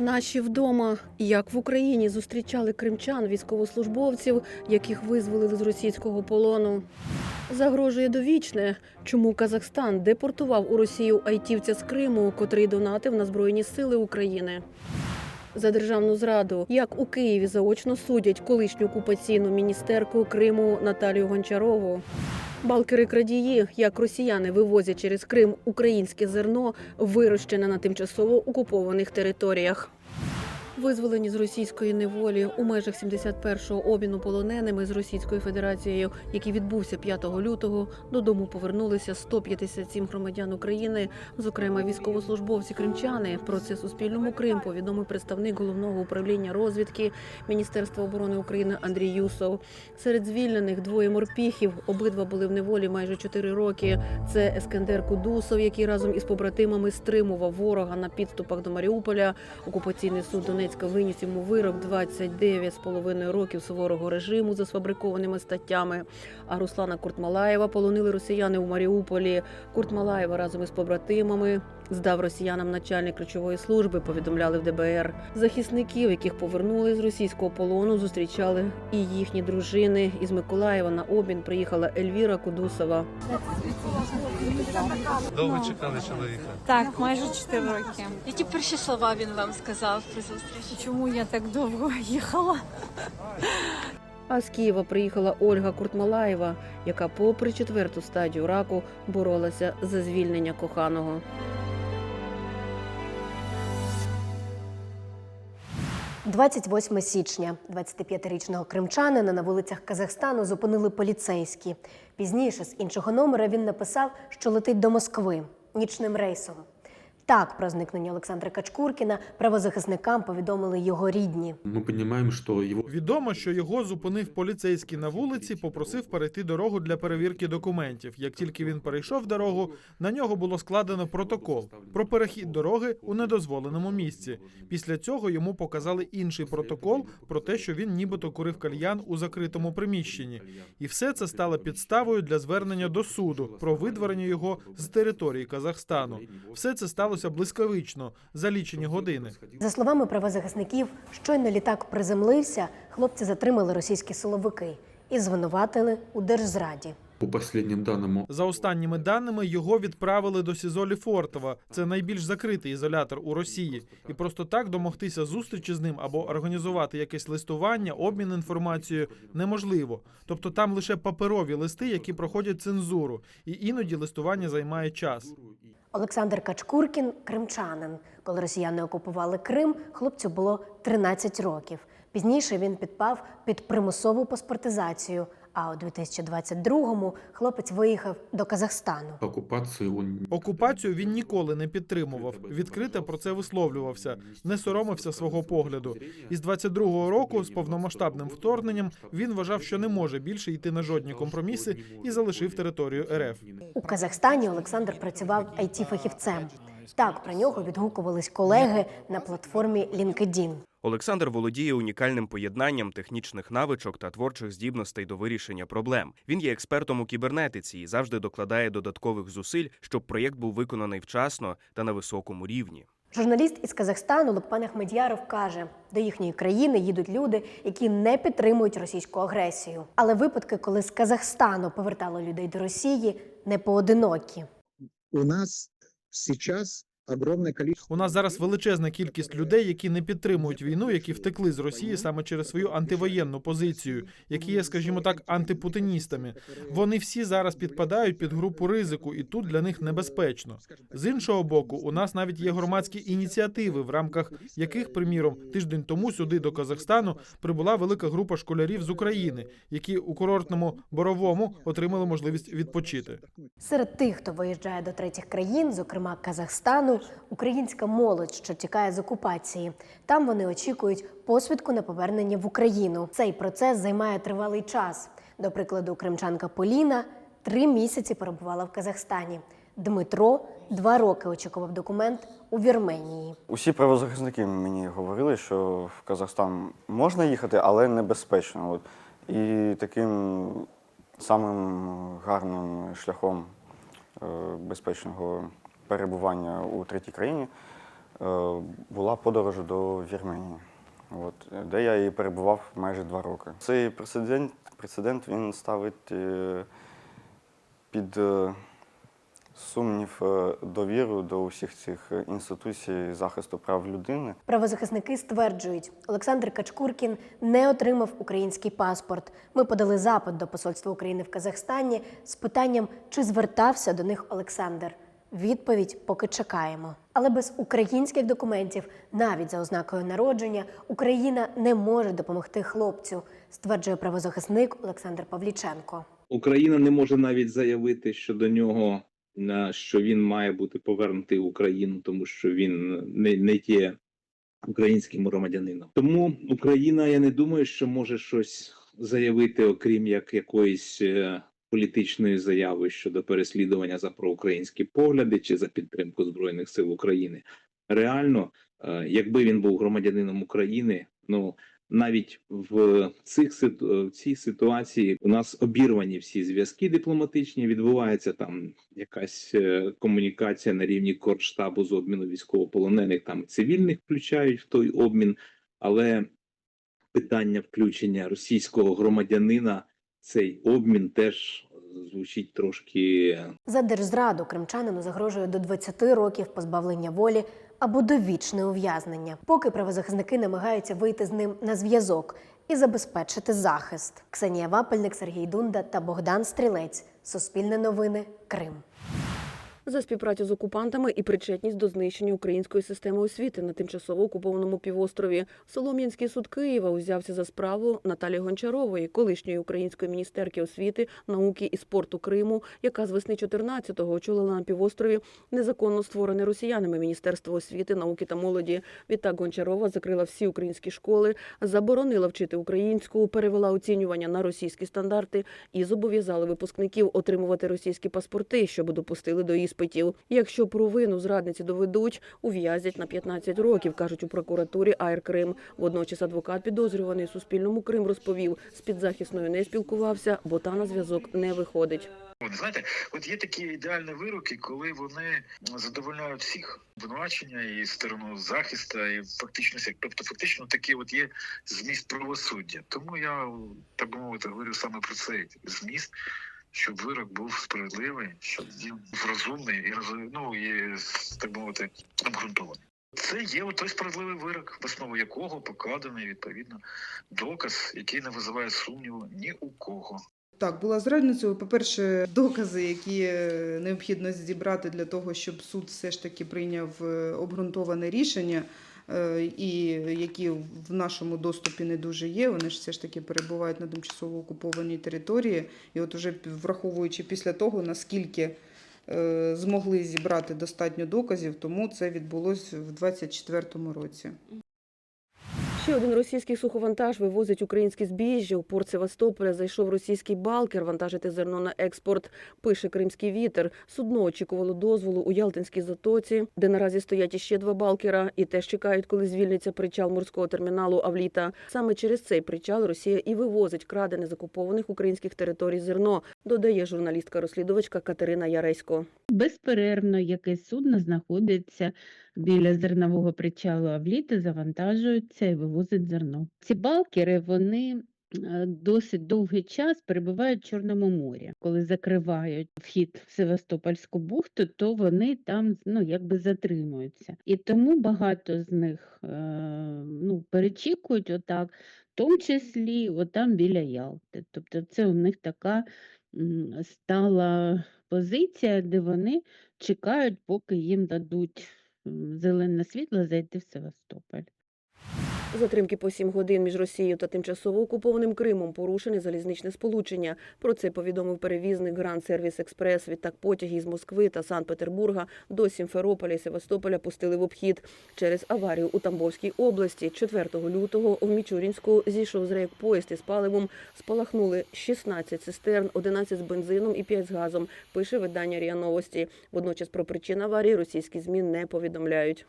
Наші вдома, як в Україні зустрічали кримчан, військовослужбовців, яких визволили з російського полону. Загрожує довічне, чому Казахстан депортував у Росію айтівця з Криму, котрий донатив на Збройні сили України. За державну зраду, як у Києві заочно судять колишню окупаційну міністерку Криму Наталію Гончарову. Балкери крадії, як росіяни вивозять через Крим українське зерно, вирощене на тимчасово окупованих територіях. Визволені з російської неволі у межах 71-го обміну полоненими з Російською Федерацією, який відбувся 5 лютого, додому повернулися 157 громадян України, зокрема військовослужбовці кримчани. Про це Суспільному Крим повідомив представник головного управління розвідки Міністерства оборони України Андрій Юсов. Серед звільнених двоє морпіхів. Обидва були в неволі майже 4 роки. Це Ескендер Кудусов, який разом із побратимами стримував ворога на підступах до Маріуполя. Окупаційний суд Донецька виніс йому вирок 29,5 років суворого режиму за сфабрикованими статтями. А Руслана Куртмалаєва полонили росіяни у Маріуполі. Куртмалаєва разом із побратимами здав росіянам начальник ключової служби. Повідомляли в ДБР. Захисників, яких повернули з російського полону, зустрічали і їхні дружини. Із Миколаєва на обмін приїхала Ельвіра Кудусова. Довго чекали чоловіка. Так, майже 4 роки. Які перші слова він вам сказав при зустрічі? Чому я так довго їхала? А з Києва приїхала Ольга Куртмалаєва, яка, попри четверту стадію раку, боролася за звільнення коханого. – 28 січня 25-річного кримчанина на вулицях Казахстану зупинили поліцейські. Пізніше з іншого номера він написав, що летить до Москви нічним рейсом. Так, про зникнення Олександра Качкуркіна правозахисникам повідомили його рідні. Мы понимаем, что его Відомо, що його зупинив поліцейський на вулиці, попросив перейти дорогу для перевірки документів. Як тільки він перейшов дорогу, на нього було складено протокол про перехід дороги у недозволеному місці. Після цього йому показали інший протокол про те, що він нібито курив кальян у закритому приміщенні. І все це стало підставою для звернення до суду про видворення його з території Казахстану. Все це сталося блискавично за лічені години. За словами правозахисників, щойно літак приземлився, хлопці затримали російські силовики і звинуватили у держзраді. по последним данным За останніми даними, його відправили до СІЗО Ліфортова. Це найбільш закритий ізолятор у Росії. І просто так домогтися зустрічі з ним або організувати якесь листування, обмін інформацією неможливо. Тобто там лише паперові листи, які проходять цензуру, і іноді листування займає час. Олександр Качкуркін кримчанин. Коли росіяни окупували Крим, хлопцю було 13 років. Пізніше він підпав під примусову паспортизацію. А у 2022-му хлопець виїхав до Казахстану. оккупации он Окупацію він ніколи не підтримував. Відкрито про це висловлювався, не соромився свого погляду. І з 22-го року, з повномасштабним вторгненням, він вважав, що не може більше йти на жодні компроміси і залишив територію РФ. У Казахстані Олександр працював it фахівцем Так про нього відгукувались колеги на платформі LinkedIn. Олександр володіє унікальним поєднанням технічних навичок та творчих здібностей до вирішення проблем. Він є експертом у кібернетиці і завжди докладає додаткових зусиль, щоб проєкт був виконаний вчасно та на високому рівні. Журналіст із Казахстану Лукпан Ахмедяров каже, до їхньої країни їдуть люди, які не підтримують російську агресію. Але випадки, коли з Казахстану повертали людей до Росії, не поодинокі. у нас сейчас. У нас зараз величезна кількість людей, які не підтримують війну, які втекли з Росії саме через свою антивоєнну позицію, які є, скажімо так, антипутиністами. Вони всі зараз підпадають під групу ризику, і тут для них небезпечно. З іншого боку, у нас навіть є громадські ініціативи, в рамках яких, приміром, тиждень тому сюди до Казахстану прибула велика група школярів з України, які у курортному боровому отримали можливість відпочити. Серед тих, хто виїжджає до третіх країн, зокрема Казахстану, українська молодь, що тікає з окупації. Там вони очікують посвідку на повернення в Україну. Цей процес займає тривалий час. До прикладу, кримчанка Поліна три місяці перебувала в Казахстані. Дмитро два роки очікував документ у Вірменії. Усі правозахисники мені говорили, що в Казахстан можна їхати, але небезпечно. От. І таким самим гарним шляхом е, безпечного перебування у третій країні е, була подорож до Вірменії, от, де я і перебував майже два роки. Цей прецедент, прецедент він ставить е, під е, сумнів довіру до усіх цих інституцій захисту прав людини. Правозахисники стверджують, Олександр Качкуркін не отримав український паспорт. Ми подали запит до посольства України в Казахстані з питанням, чи звертався до них Олександр. Відповідь поки чекаємо. Але без українських документів, навіть за ознакою народження, Україна не може допомогти хлопцю, стверджує правозахисник Олександр Павліченко. Україна не може навіть заявити щодо нього, що він має бути повернутий в Україну, тому що він не, не є українським громадянином. Тому Україна, я не думаю, що може щось заявити, окрім як якоїсь е, політичної заяви щодо переслідування за проукраїнські погляди чи за підтримку збройних сил України. Реально, е, якби він був громадянином України, ну навіть в цих ситу- в цій ситуації у нас обірвані всі зв'язки дипломатичні. Відбувається там якась е, комунікація на рівні корштабу з обміну військовополонених, там цивільних включають в той обмін, але питання включення російського громадянина цей обмін теж звучить трошки За держзраду кримчанину загрожує до 20 років позбавлення волі або довічне ув'язнення, поки правозахисники намагаються вийти з ним на зв'язок і забезпечити захист. Ксенія Вапельник, Сергій Дунда та Богдан Стрілець. Суспільне новини. Крим. За співпрацю з окупантами і причетність до знищення української системи освіти на тимчасово окупованому півострові. Солом'янський суд Києва узявся за справу Наталі Гончарової, колишньої української міністерки освіти, науки і спорту Криму, яка з весни 14-го очолила на півострові незаконно створене росіянами Міністерство освіти, науки та молоді. Відтак Гончарова закрила всі українські школи, заборонила вчити українську, перевела оцінювання на російські стандарти і зобов'язала випускників отримувати російські паспорти, щоб допустили до іспитів. Якщо провину зрадниці доведуть, ув'язнять на 15 років, кажуть у прокуратурі АР Крим. Водночас адвокат підозрюваний Суспільному Крим розповів, з підзахисною не спілкувався, бо та на зв'язок не виходить. От знаєте, от є такі ідеальні вироки, коли вони задовольняють всіх обвинувачення і сторону захисту, і фактично. Тобто, фактично такий от є зміст правосуддя. Тому я так би мовити говорю саме про цей зміст. Щоб вирок був справедливий, щоб він був розумний і ну, і так мовити обґрунтований. Це є той справедливий вирок, в основу якого покладений відповідно доказ, який не визиває сумніву ні у кого. Так, була зрадницею. По-перше, докази, які е, необхідно зібрати для того, щоб суд все ж таки прийняв е, обґрунтоване рішення, і які в нашому доступі не дуже є. Вони ж все ж таки перебувають на тимчасово окупованій території. І от уже враховуючи після того, наскільки е, змогли зібрати достатньо доказів, тому це відбулося в 2024 році. Ще один російський суховантаж вивозить українське збіжжя. У порт Севастополя зайшов російський балкер вантажити зерно на експорт. Пише Кримський вітер. Судно очікувало дозволу у Ялтинській затоці, де наразі стоять іще два балкера, і теж чекають, коли звільниться причал морського терміналу Авліта. Саме через цей причал Росія і вивозить крадене з окупованих українських територій зерно. Додає журналістка-розслідувачка Катерина Яресько. Безперервно якесь судно знаходиться біля зернового причалу Авліти, завантажується і вивозить зерно. Ці балкери вони е, досить довгий час перебувають в Чорному морі. Коли закривають вхід в Севастопольську бухту, то вони там ну, якби затримуються. І тому багато з них е, ну, перечікують отак, в тому числі отам біля Ялти. Тобто це у них така стала позиція, де вони чекають, поки їм дадуть зелене світло зайти в Севастополь. Затримки по сім годин між Росією та тимчасово окупованим Кримом порушене залізничне сполучення. Про це повідомив перевізник Гранд Сервіс Експрес. Відтак потяги із Москви та Санкт-Петербурга до Сімферополя і Севастополя пустили в обхід. Через аварію у Тамбовській області 4 лютого в Мічурінську зійшов з рейок поїзд із паливом. Спалахнули 16 цистерн, 11 з бензином і 5 з газом. Пише видання РІА Новості. Водночас про причини аварії російські змі не повідомляють.